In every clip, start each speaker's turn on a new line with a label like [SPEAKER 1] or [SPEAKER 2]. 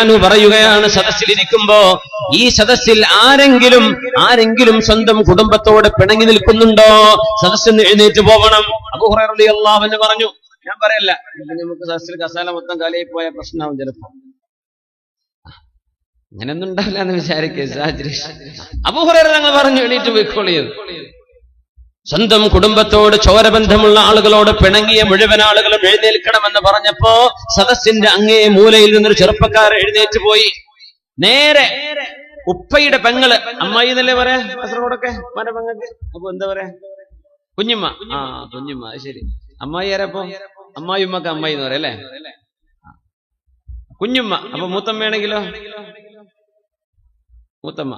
[SPEAKER 1] അൻഹു പറയുകയാണ് സദസ്സിലിരിക്കുമ്പോ ഈ സദസ്സിൽ ആരെങ്കിലും ആരെങ്കിലും സ്വന്തം കുടുംബത്തോട് പിണങ്ങി നിൽക്കുന്നുണ്ടോ? സദസ്സിൽ എഴുന്നേറ്റ് പോകണം. റളിയല്ലാഹു പറഞ്ഞു ഞാൻ പറയല്ല. നമുക്ക് സദസ്സിൽ കസാല മൊത്തം കാലയിൽ പോയ പ്രശ്നമാവും ചിലപ്പോ. അങ്ങനെയൊന്നും ഉണ്ടാവില്ല എന്ന് വിചാരിക്കുക അബൂഹുറൈറ ഞങ്ങൾ പറഞ്ഞു എണീറ്റ് പോയിക്കോളിയത് സ്വന്തം കുടുംബത്തോട് ചോരബന്ധമുള്ള ആളുകളോട് പിണങ്ങിയ മുഴുവൻ ആളുകളും എഴുന്നേൽക്കണമെന്ന് പറഞ്ഞപ്പോ സദസ്സിന്റെ അങ്ങേ മൂലയിൽ നിന്നൊരു ചെറുപ്പക്കാരൻ എഴുന്നേറ്റ് പോയി. നേരെ ഉപ്പയുടെ പെങ്ങൾ അമ്മായി എന്നല്ലേ പറയാ? കാസർഗോഡൊക്കെ പെങ്ങൾക്ക്. അപ്പൊ എന്താ പറയാ? കുഞ്ഞുമ്മ. ആ കുഞ്ഞുമ്മ ശരി. അമ്മായി ആരപ്പോ അമ്മായി ഉമ്മക്ക് അമ്മായി എന്ന് പറയാം അല്ലേ? കുഞ്ഞുമ്മ അപ്പൊ മൂത്തമ്മയാണെങ്കിലോ? മൂത്തമ്മ.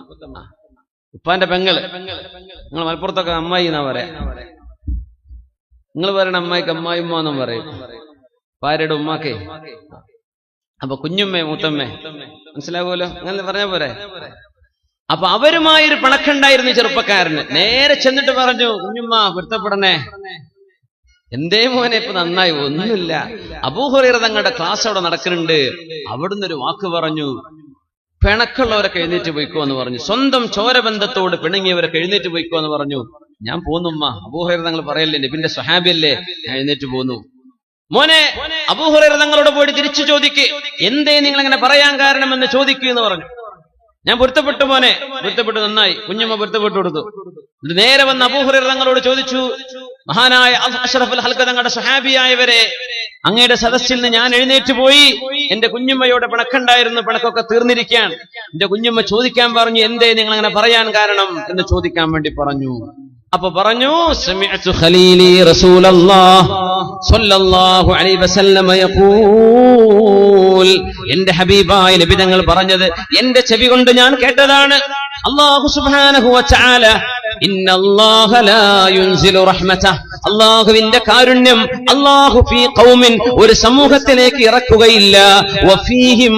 [SPEAKER 1] ഉപ്പാന്റെ പെങ്ങൾ. നിങ്ങൾ മലപ്പുറത്തൊക്കെ അമ്മായി എന്നാ പറയാ? നിങ്ങൾ പറയണ അമ്മായിക്ക് അമ്മായിമ്മ എന്നും പറയും. ഭാര്യയുടെ ഉമ്മാക്കേ. അപ്പൊ കുഞ്ഞുമ്മേ മൂത്തമ്മേ മനസ്സിലാകുമല്ലോ അങ്ങനെ പറഞ്ഞ പോരെ? അപ്പൊ അവരുമായൊരു പിണക്കുണ്ടായിരുന്നു ചെറുപ്പക്കാരന്. നേരെ ചെന്നിട്ട് പറഞ്ഞു കുഞ്ഞുമ്മ പൊരുത്തപ്പെടണേ. എന്തേ മോനെ ഇപ്പൊ നന്നായി ഒന്നുമില്ല. അബൂഹുറീർ തങ്ങളുടെ ക്ലാസ് അവിടെ നടക്കുന്നുണ്ട്. അവിടുന്ന് ഒരു വാക്ക് പറഞ്ഞു പിണക്കുള്ളവരൊക്കെ എഴുന്നേറ്റ് പോയിക്കോ എന്ന് പറഞ്ഞു. സ്വന്തം ചോരബന്ധത്തോട് പിണങ്ങിയവരൊക്കെ എഴുന്നേറ്റ് പോയിക്കോ എന്ന് പറഞ്ഞു. ഞാൻ പോന്നുമ്മ അബൂഹുറൈറ തങ്ങൾ പറയല്ലേ നബിന്റെ സ്വഹാബിയല്ലേ? ഞാൻ എഴുന്നേറ്റ് പോന്നു. മോനെ അബൂഹുറൈറ തങ്ങളോട് പോയിട്ട് തിരിച്ചു ചോദിക്ക്. എന്തേ നിങ്ങൾ അങ്ങനെ പറയാൻ കാരണമെന്ന് ചോദിക്കൂ എന്ന് പറഞ്ഞു. ഞാൻ പൊരുത്തപ്പെട്ടു മോനെ. പൊരുത്തപ്പെട്ടു നന്നായി. കുഞ്ഞമ്മ പൊരുത്തപ്പെട്ടു കൊടുത്തു. നേരെ വന്ന് അബൂഹുറൈറ തങ്ങളോട് ചോദിച്ചു മഹാനായ അഷ്റഫുൽ ഹൽക്ക തങ്ങളുടെ സ്വഹാബിയായവരെ അങ്ങയുടെ സദസ്സിൽ നിന്ന് ഞാൻ എഴുന്നേറ്റ് പോയി. എന്റെ കുഞ്ഞുമ്മയോട് പിണക്കുണ്ടായിരുന്നു പിണക്കൊക്കെ തീർന്നിരിക്കുകയാണ്. എന്റെ കുഞ്ഞുമ്മ ചോദിക്കാൻ പറഞ്ഞു എന്തേ നിങ്ങൾ അങ്ങനെ പറയാൻ കാരണം? എന്ന് ചോദിക്കാൻ വേണ്ടി പറഞ്ഞു. അപ്പൊ പറഞ്ഞു എന്റെ ഹബീബായ നബി തങ്ങൾ പറഞ്ഞത് എന്റെ ചെവി കൊണ്ട് ഞാൻ കേട്ടതാണ്. അള്ളാഹു വതആല ഇന്നല്ലാഹ ലാ യുൻസിലു അല്ലാഹുവിന്റെ കാരുണ്യം അള്ളാഹു ഫീ ഖൗമിൻ ഒരു സമൂഹത്തിലേക്ക് ഇറക്കുകയില്ല. വഫീഹിം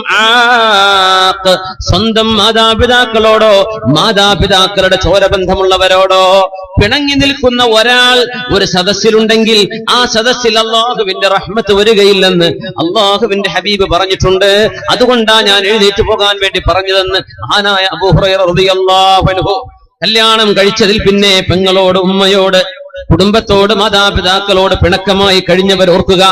[SPEAKER 1] സ്വന്തം മാതാപിതാക്കളോടോ മാതാപിതാക്കളുടെ ചോരബന്ധമുള്ളവരോടോ പിണങ്ങി നിൽക്കുന്ന ഒരാൾ ഒരു സദസ്സിലുണ്ടെങ്കിൽ ആ സദസ്സിൽ അള്ളാഹുവിന്റെ റഹ്മത്ത് വരികയില്ലെന്ന് അള്ളാഹുവിന്റെ ഹബീബ് പറഞ്ഞിട്ടുണ്ട്. അതുകൊണ്ടാ ഞാൻ എഴുന്നേറ്റ് പോകാൻ വേണ്ടി പറഞ്ഞതെന്ന് ആനായ അബൂഹുറൈറിയാഹു കല്യാണം കഴിച്ചതിൽ പിന്നെ പെങ്ങളോട് ഉമ്മയോട് കുടുംബത്തോട് മാതാപിതാക്കളോട് പിണക്കമായി കഴിഞ്ഞവർ ഓർക്കുക.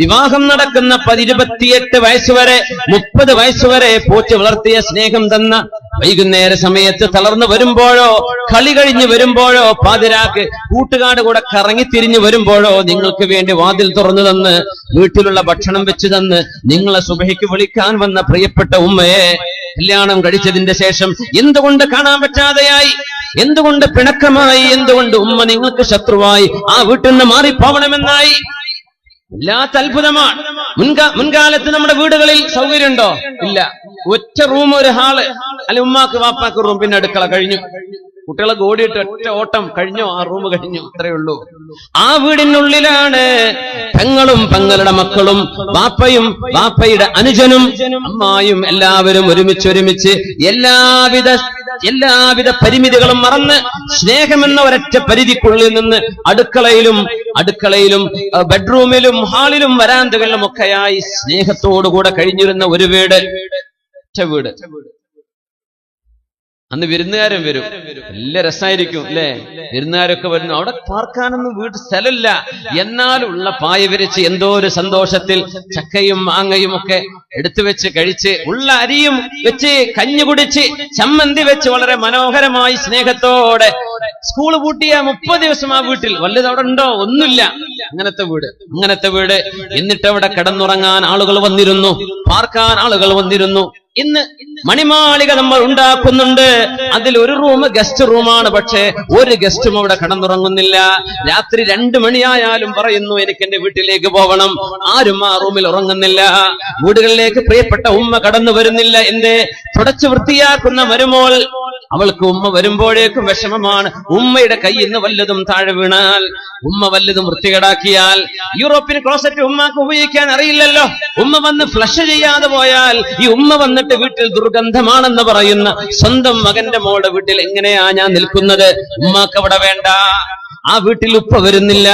[SPEAKER 1] വിവാഹം നടക്കുന്ന പതിരുപത്തിയെട്ട് വയസ്സുവരെ മുപ്പത് വയസ്സുവരെ പോറ്റി വളർത്തിയ സ്നേഹം തന്ന വൈകുന്നേര സമയത്ത് തളർന്നു വരുമ്പോഴോ കളി കഴിഞ്ഞു വരുമ്പോഴോ പാതിരാക്ക് കൂട്ടുകാട് കൂടെ കറങ്ങിത്തിരിഞ്ഞു വരുമ്പോഴോ നിങ്ങൾക്ക് വേണ്ടി വാതിൽ തുറന്നു തന്ന് വീട്ടിലുള്ള ഭക്ഷണം വെച്ചു തന്ന് നിങ്ങളെ സുബഹയ്ക്ക് വിളിക്കാൻ വന്ന പ്രിയപ്പെട്ട ഉമ്മയെ കല്യാണം കഴിച്ചതിന്റെ ശേഷം എന്തുകൊണ്ട് കാണാൻ പറ്റാതെയായി? എന്തുകൊണ്ട് പിണക്കമായി എന്തുകൊണ്ട് ഉമ്മ നിങ്ങൾക്ക് ശത്രുവായി? ആ വീട്ടിൽ നിന്ന് മാറിപ്പോവണമെന്നായി വല്ലാത്ത അത്ഭുതമാണ്. മുൻകാ മുൻകാലത്ത് നമ്മുടെ വീടുകളിൽ സൗകര്യമുണ്ടോ? ഇല്ല. ഒറ്റ റൂം ഒരു ഹാൾ. അല്ലെ ഉമ്മാക്ക് വാപ്പാക്ക് റൂം പിന്നെ അടുക്കള കഴിഞ്ഞു. കുട്ടികളെ ഓടിയിട്ട് ഒറ്റ ഓട്ടം കഴിഞ്ഞോ ആ റൂം കഴിഞ്ഞു അത്രേ ഉള്ളൂ. ആ വീടിനുള്ളിലാണ് തങ്ങളും തങ്ങളുടെ മക്കളും ബാപ്പയും ബാപ്പയുടെ അനുജനും അമ്മായും എല്ലാവരും ഒരുമിച്ച് ഒരുമിച്ച് എല്ലാവിധ എല്ലാവിധ പരിമിതികളും മറന്ന് സ്നേഹമെന്ന ഒരൊറ്റ പരിധിക്കുള്ളിൽ നിന്ന് അടുക്കളയിലും അടുക്കളയിലും ബെഡ്റൂമിലും ഹാളിലും വരാന്തകളിലും ഒക്കെയായി സ്നേഹത്തോടുകൂടെ കഴിഞ്ഞിരുന്ന ഒരു വീട് ഒറ്റ വീട്. അന്ന് വിരുന്നുകാരൻ വരും. നല്ല രസമായിരിക്കും അല്ലേ? വിരുന്നുകാരൊക്കെ വരുന്നു. അവിടെ പാർക്കാനൊന്നും വീട്ടിൽ സ്ഥലമില്ല. എന്നാലുള്ള പായ വിരിച്ച് എന്തോ ഒരു സന്തോഷത്തിൽ ചക്കയും മാങ്ങയും ഒക്കെ എടുത്തു വെച്ച് കഴിച്ച് ഉള്ള അരിയും വെച്ച് കഞ്ഞു കുടിച്ച് ചമ്മന്തി വെച്ച് വളരെ മനോഹരമായി സ്നേഹത്തോടെ സ്കൂൾ പൂട്ടിയ മുപ്പത് ദിവസം ആ വീട്ടിൽ. വല്ലത് അവിടെ ഉണ്ടോ? ഒന്നുമില്ല. അങ്ങനത്തെ വീട് അങ്ങനത്തെ വീട്. എന്നിട്ട് അവിടെ കിടന്നുറങ്ങാൻ ആളുകൾ വന്നിരുന്നു. പാർക്കാൻ ആളുകൾ വന്നിരുന്നു. ഇന്ന് മണിമാളിക നമ്മൾ ഉണ്ടാക്കുന്നുണ്ട്. അതിൽ ഒരു റൂം ഗസ്റ്റ് റൂമാണ്. പക്ഷേ ഒരു ഗസ്റ്റും അവിടെ കടന്നുറങ്ങുന്നില്ല. രാത്രി രണ്ടു മണിയായാലും പറയുന്നു എനിക്ക് എന്റെ വീട്ടിലേക്ക് പോകണം ആരും ആ റൂമിൽ ഉറങ്ങുന്നില്ല. വീടുകളിലേക്ക് പ്രിയപ്പെട്ട ഉമ്മ കടന്നു വരുന്നില്ല. എന്തേ? തുടച്ചു വൃത്തിയാക്കുന്ന മരുമോൾ അവൾക്ക് ഉമ്മ വരുമ്പോഴേക്കും വിഷമമാണ്. ഉമ്മയുടെ കയ്യിൽ നിന്ന് വല്ലതും താഴെ വീണാൽ ഉമ്മ വല്ലതും വൃത്തികേടാക്കിയാൽ യൂറോപ്യൻ ക്ലോസറ്റ് ഉമ്മക്ക് ഉപയോഗിക്കാൻ അറിയില്ലല്ലോ. ഉമ്മ വന്ന് ഫ്ലഷ് ചെയ്യാതെ പോയാൽ ഈ ഉമ്മ വന്നിട്ട് വീട്ടിൽ ദുർഗന്ധമാണെന്ന് പറയുന്ന സ്വന്തം മകന്റെ മോളുടെ വീട്ടിൽ എങ്ങനെയാ ഞാൻ നിൽക്കുന്നത്? ഉമ്മാക്ക് അവിടെ വേണ്ട. ആ വീട്ടിൽ ഉപ്പ വരുന്നില്ല.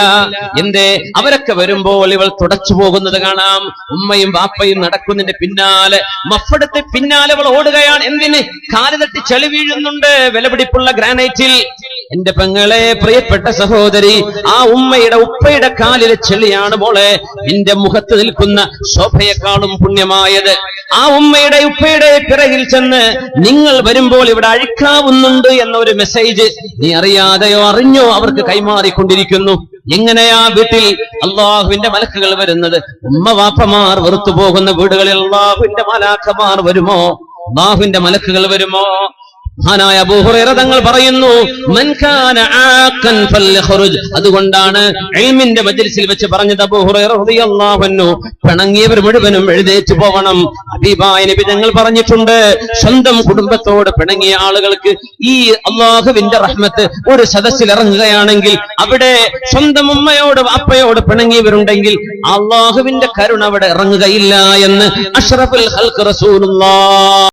[SPEAKER 1] എന്തേ? അവരൊക്കെ വരുമ്പോൾ ഇവൾ തുടച്ചു പോകുന്നത് കാണാം. ഉമ്മയും വാപ്പയും നടക്കുന്നതിന്റെ പിന്നാലെ. മഫടത്തെ പിന്നാലെ അവൾ ഓടുകയാണ്. എന്തിന്? കാലുതട്ടി ചെളി വീഴുന്നുണ്ട്. വിലപിടിപ്പുള്ള ഗ്രാനൈറ്റിൽ. എന്റെ പെങ്ങളെ പ്രിയപ്പെട്ട സഹോദരി ആ ഉമ്മയുടെ ഉപ്പയുടെ കാലിലെ ചെളിയാണ് മോളെ. നിന്റെ മുഖത്ത് നിൽക്കുന്ന ശോഭയെക്കാളും പുണ്യമായത്. ആ ഉമ്മയുടെ ഉപ്പയുടെ പിറകിൽ ചെന്ന് നിങ്ങൾ വരുമ്പോൾ ഇവിടെ അഴിക്കാവുന്നുണ്ട് എന്ന ഒരു മെസ്സേജ് നീ അറിയാതെയോ അറിഞ്ഞോ അവർക്ക് കൈമാറിക്കൊണ്ടിരിക്കുന്നു. എങ്ങനെയാ വീട്ടിൽ അള്ളാഹുവിന്റെ മലക്കുകൾ വരുന്നത്? ഉമ്മ വാപ്പമാർ വെറുത്തു പോകുന്ന വീടുകളിൽ അള്ളാഹുവിന്റെ മലാക്കമാർ വരുമോ? അള്ളാഹുവിന്റെ മലക്കുകൾ വരുമോ? മഹാനായ അബൂഹുറൈറ തങ്ങൾ പറയുന്നു മൻകാന ആഖൻ ഫൽയഖ്റുജ് അതുകൊണ്ടാണ് ഇൽമിന്റെ മജ്ലിസിൽ വെച്ച് പറഞ്ഞത് അബൂഹുറൈറ റളിയല്ലാഹു അൻഹു. പിണങ്ങിയവർ മുഴുവനും എഴുന്നേറ്റ് പോകണം ഹബീബായ നബി തങ്ങൾ പറഞ്ഞിട്ടുണ്ട് സ്വന്തം കുടുംബത്തോട് പിണങ്ങിയ ആളുകൾക്ക് ഈ അള്ളാഹുവിന്റെ റഹ്മത്ത് ഒരു സദസ്സിൽ ഇറങ്ങുകയാണെങ്കിൽ അവിടെ സ്വന്തം ഉമ്മയോട് അപ്പയോട് പിണങ്ങിയവരുണ്ടെങ്കിൽ അള്ളാഹുവിന്റെ കരുണ അവിടെ ഇറങ്ങുകയില്ല എന്ന് അഷ്റഫുൽ ഹൽക്ക് റസൂലുള്ളാഹ്